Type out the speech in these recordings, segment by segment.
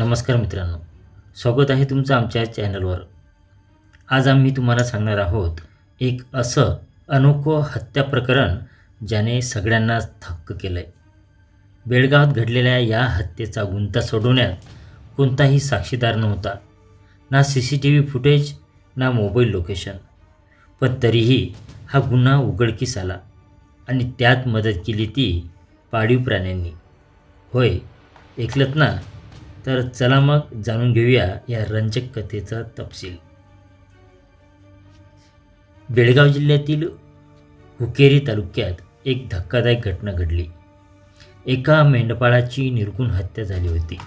नमस्कार मित्रांनो स्वागत आहे तुमचं आमच्या चॅनलवर. आज आम्ही तुम्हाला सांगणार आहोत एक असं अनोखं हत्या प्रकरण ज्याने सगळ्यांनाच थक्क केलं आहे बेळगावात घडलेल्या या हत्येचा गुंता सोडवण्यात कोणताही साक्षीदार नव्हता ना C C T V footage ना मोबाईल लोकेशन. पण तरीही हा गुन्हा उघडकीस आला आणि त्यात मदत केली ती पाळीव प्राण्यांनी. होय ऐकलत ना? तर चला मग जाणून घेऊया या रंजक कथेचा तपशील. बेळगाव जिल्ह्यातील हुकेरी तालुक्यात एक धक्कादायक घटना घडली. एका मेंढपाळाची निर्गुण हत्या झाली होती.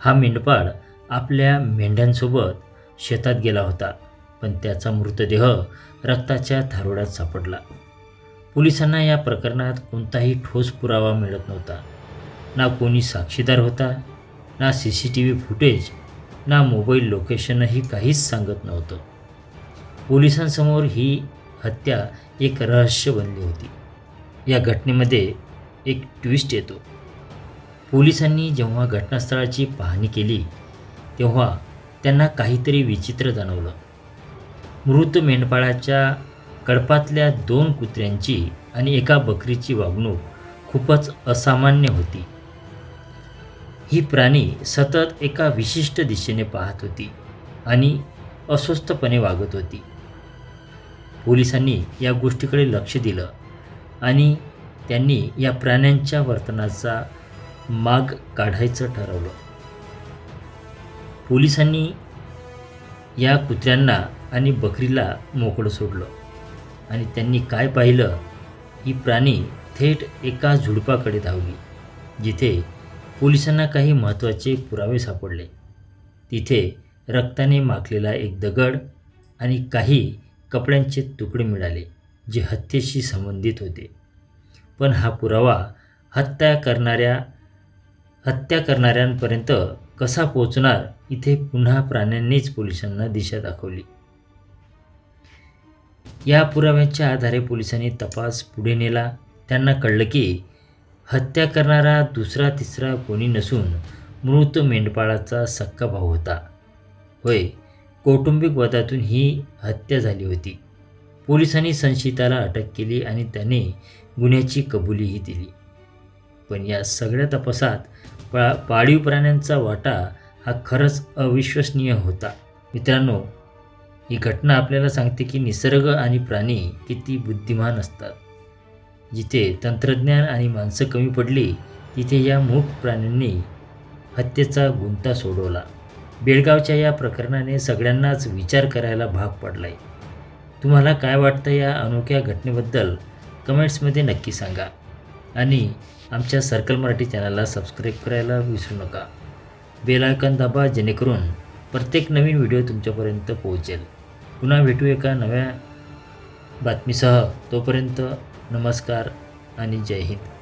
हा मेंढपाळ आपल्या मेंढ्यांसोबत शेतात गेला होता पण त्याचा मृतदेह रक्ताच्या थारोड्यात सापडला. पोलिसांना या प्रकरणात कोणताही ठोस पुरावा मिळत नव्हता. ना कोणी साक्षीदार होता ना C C T V footage ना मोबाईल लोकेशनही काहीच सांगत नव्हतं. पोलिसांसमोर ही हत्या एक रहस्य बनली होती. या घटनेमध्ये एक ट्विस्ट येतो. पोलिसांनी जेव्हा घटनास्थळाची पाहणी केली तेव्हा त्यांना काहीतरी विचित्र जाणवलं. मृत मेंढपाळाच्या कळपातल्या दोन कुत्र्यांची आणि एका बकरीची वागणूक खूपच असामान्य होती. ही प्राणी सतत एका विशिष्ट दिशेने पाहत होती आणि अस्वस्थपणे वागत होती. पोलिसांनी या गोष्टीकडे लक्ष दिलं आणि त्यांनी या प्राण्यांच्या वर्तनाचा माग काढायचं ठरवलं. पोलिसांनी या कुत्र्यांना आणि बकरीला मोकळं सोडलं आणि त्यांनी काय पाहिलं? ही प्राणी थेट एका झुडपाकडे धावली जिथे पोलिसांना काही महत्त्वाचे पुरावे सापडले. तिथे रक्ताने माखलेला एक दगड आणि काही कपड्यांचे तुकडे मिळाले जे हत्येशी संबंधित होते. पण हा पुरावा हत्या करणाऱ्या हत्या करणाऱ्यांपर्यंत कसा पोचणार इथे पुन्हा प्राण्यांनीच पोलिसांना दिशा दाखवली. या पुराव्याच्या आधारे पोलिसांनी तपास पुढे नेला. त्यांना कळलं की हत्या करणारा दुसरा तिसरा कोणी नसून मृत मेंढपाळाचा सक्का भाऊ होता. होय कौटुंबिक वादातून ही हत्या झाली होती. पोलिसांनी संशयिताला अटक केली आणि त्याने गुन्ह्याची कबुलीही दिली. पण या सगळ्या तपासात पा पाळीव प्राण्यांचा वाटा हा खरंच अविश्वसनीय होता. मित्रांनो ही घटना आपल्याला सांगते की निसर्ग आणि प्राणी किती बुद्धिमान असतात. जिथे तंत्रज्ञान आणि माणसं कमी पडली तिथे या मूक प्राण्यांनी हत्येचा गुंता सोडवला. बेळगावच्या या प्रकरणाने सगळ्यांनाच विचार करायला भाग पडला आहे तुम्हाला काय वाटतं या अनोख्या घटनेबद्दल? कमेंट्समध्ये नक्की सांगा. आणि आमच्या सर्कल मराठी चॅनलला सबस्क्राईब करायला विसरू नका. बेल आयकॉन दाबा जेणेकरून प्रत्येक नवीन व्हिडिओ तुमच्यापर्यंत पोहोचेल. पुन्हा भेटू एका नव्या बातमीसह. तोपर्यंत नमस्कार आणि जय हिंद.